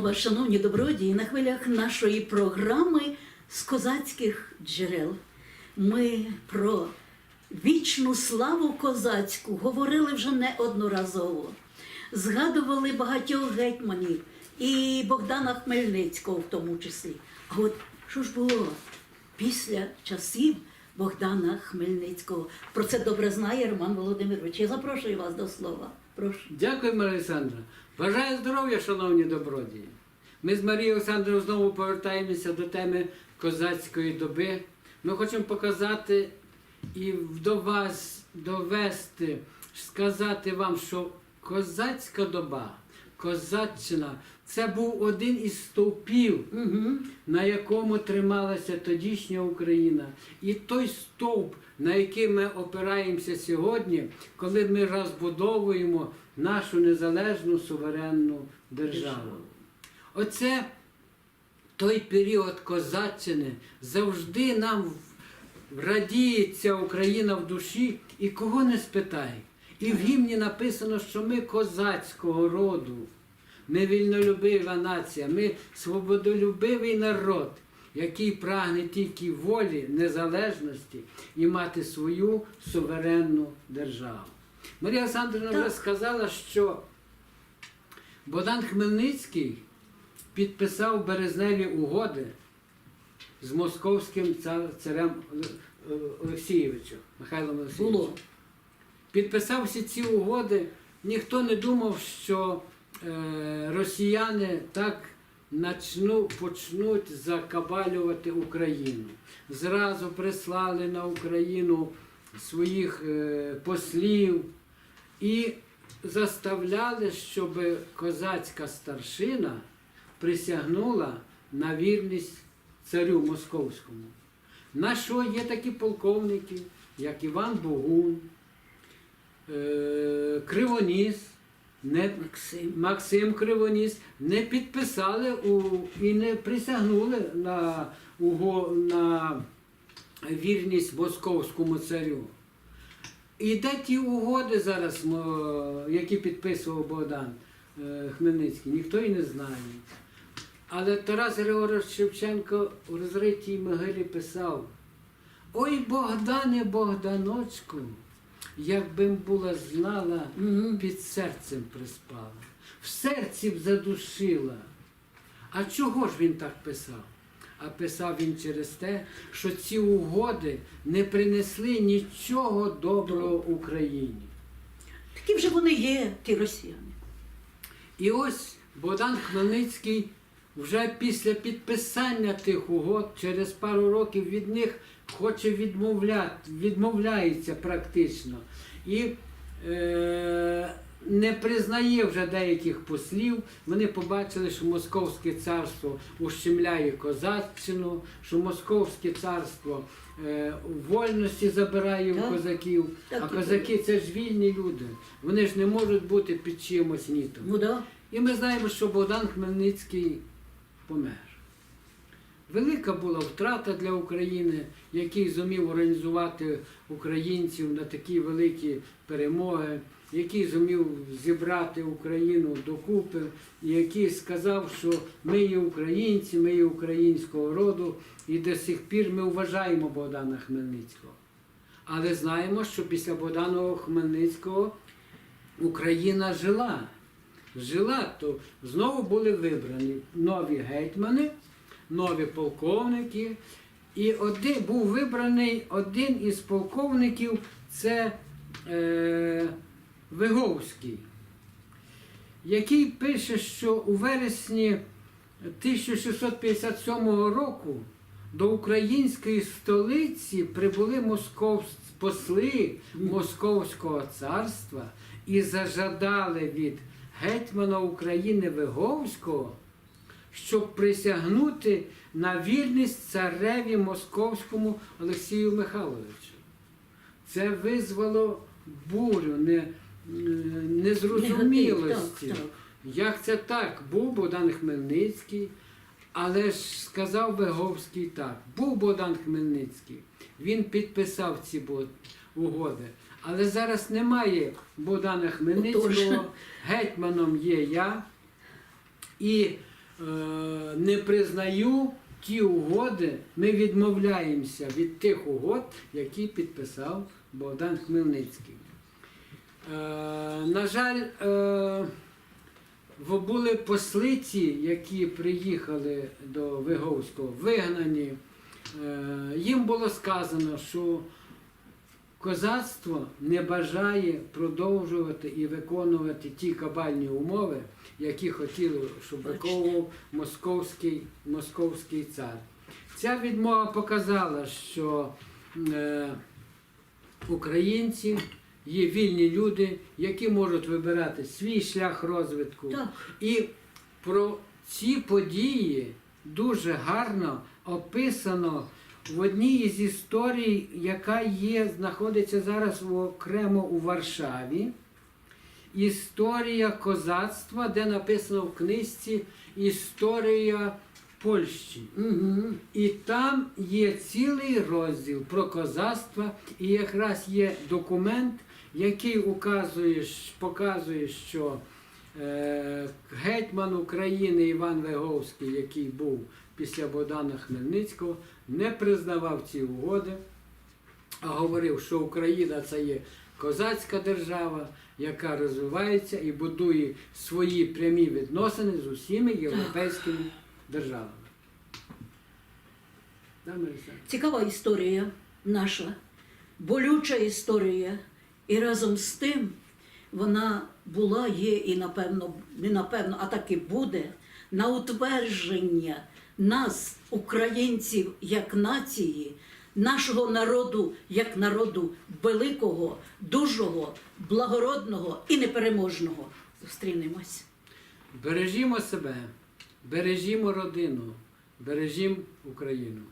Вас, шановні добродії, на хвилях нашої програми з козацьких джерел. Ми про вічну славу козацьку говорили вже неодноразово. Згадували багатьох гетьманів і Богдана Хмельницького в тому числі. А от що ж було після часів Богдана Хмельницького? Про це добре знає Роман Володимирович. Я запрошую вас до слова. Прошу. Дякую, Марія Олександра. Бажаю здоров'я, шановні добродії. Ми з Марією Олександрою знову повертаємося до теми козацької доби. Ми хочемо показати і до вас довести, сказати вам, що козацька доба, козаччина це був один із стовпів, Угу. на якому трималася тодішня Україна. І той стовп, на який ми опираємося сьогодні, коли ми розбудовуємо нашу незалежну суверенну державу. Оце той період козаччини завжди нам радіється Україна в душі, і кого не спитай. І в гімні написано, що ми козацького роду. Ми вільнолюбива нація, ми свободолюбивий народ, який прагне тільки волі, незалежності і мати свою суверенну державу. Марія Олександрівна вже сказала, що Богдан Хмельницький підписав березневі угоди з московським царем Олексійовичем, Михайлом Олексійовичем. Підписав всі ці угоди, ніхто не думав, що е, росіяни так начну, почнуть закабалювати Україну. Зразу прислали на Україну своїх е, послів і заставляли, щоб козацька старшина присягнула на вірність царю московському. На що є такі полковники, як Іван Богун, Кривоніс, не, Максим. Максим Кривоніс не підписали у, і не присягнули на, уго, на вірність московському царю. І де ті угоди зараз, які підписував Богдан е, Хмельницький, ніхто і не знає. Але Тарас Григорович Шевченко у розритій могилі писав: Ой, Богдане, Богданочку, якби була знала, під серцем приспала, в серці б задушила. А чого ж він так писав? А писав він через те, що ці угоди не принесли нічого доброго Україні. Такі вже вони є, ті росіяни. І ось Богдан Хмельницький вже після підписання тих угод через пару років від них хоче відмовляти, відмовляється практично. І е, не признає вже деяких послів. Вони побачили, що Московське царство ущемляє козаччину, що Московське царство е, вольності забирає у козаків. А козаки це ж вільні люди. Вони ж не можуть бути під чимось нітом. Ну да. І ми знаємо, що Богдан Хмельницький помер. Велика була втрата для України, який зумів організувати українців на такі великі перемоги, який зумів зібрати Україну докупи, який сказав, що ми є українці, ми є українського роду, і до сих пір ми вважаємо Богдана Хмельницького. Але знаємо, що після Богдана Хмельницького Україна жила. Жила, то знову були вибрані нові гетьмани, нові полковники. І один, був вибраний один із полковників це е, Виговський, який пише, що у вересні 1657 року до української столиці прибули московсь... посли Московського царства і зажадали від гетьмана України Виговського, щоб присягнути на вірність цареві московському Олексію Михайловичу. Це визвало бурю, не, незрозумілості. Так, так. Як це так? Був Богдан Хмельницький, але ж сказав Виговський так. Був Богдан Хмельницький, він підписав ці угоди. Але зараз немає Богдана Хмельницького, гетьманом є я. І е, не признаю ті угоди, ми відмовляємося від тих угод, які підписав Богдан Хмельницький. Е, на жаль, е, були послиці, які приїхали до Виговського, вигнані. Е, їм було сказано, що козацтво не бажає продовжувати і виконувати ті кабальні умови, які хотіли, щоб виконував московський, московський цар. Ця відмова показала, що е, українці є вільні люди, які можуть вибирати свій шлях розвитку. Так. І про ці події дуже гарно описано в одній із історій, яка є, знаходиться зараз окремо у Варшаві. Історія козацтва, де написано в книжці Історія Польщі. Угу. І там є цілий розділ про козацтво, і якраз є документ, який указує, показує, що е, гетьман України Іван Виговський, який був після Богдана Хмельницького, не признавав ці угоди, а говорив, що Україна це є козацька держава, яка розвивається і будує свої прямі відносини з усіма європейськими державами. Цікава історія наша, болюча історія. І разом з тим вона була, є і напевно, не напевно, а так і буде на утвердження нас, українців, як нації, нашого народу, як народу великого, дужого, благородного і непереможного. Зустрінемось. Бережімо себе, бережімо родину, бережімо Україну.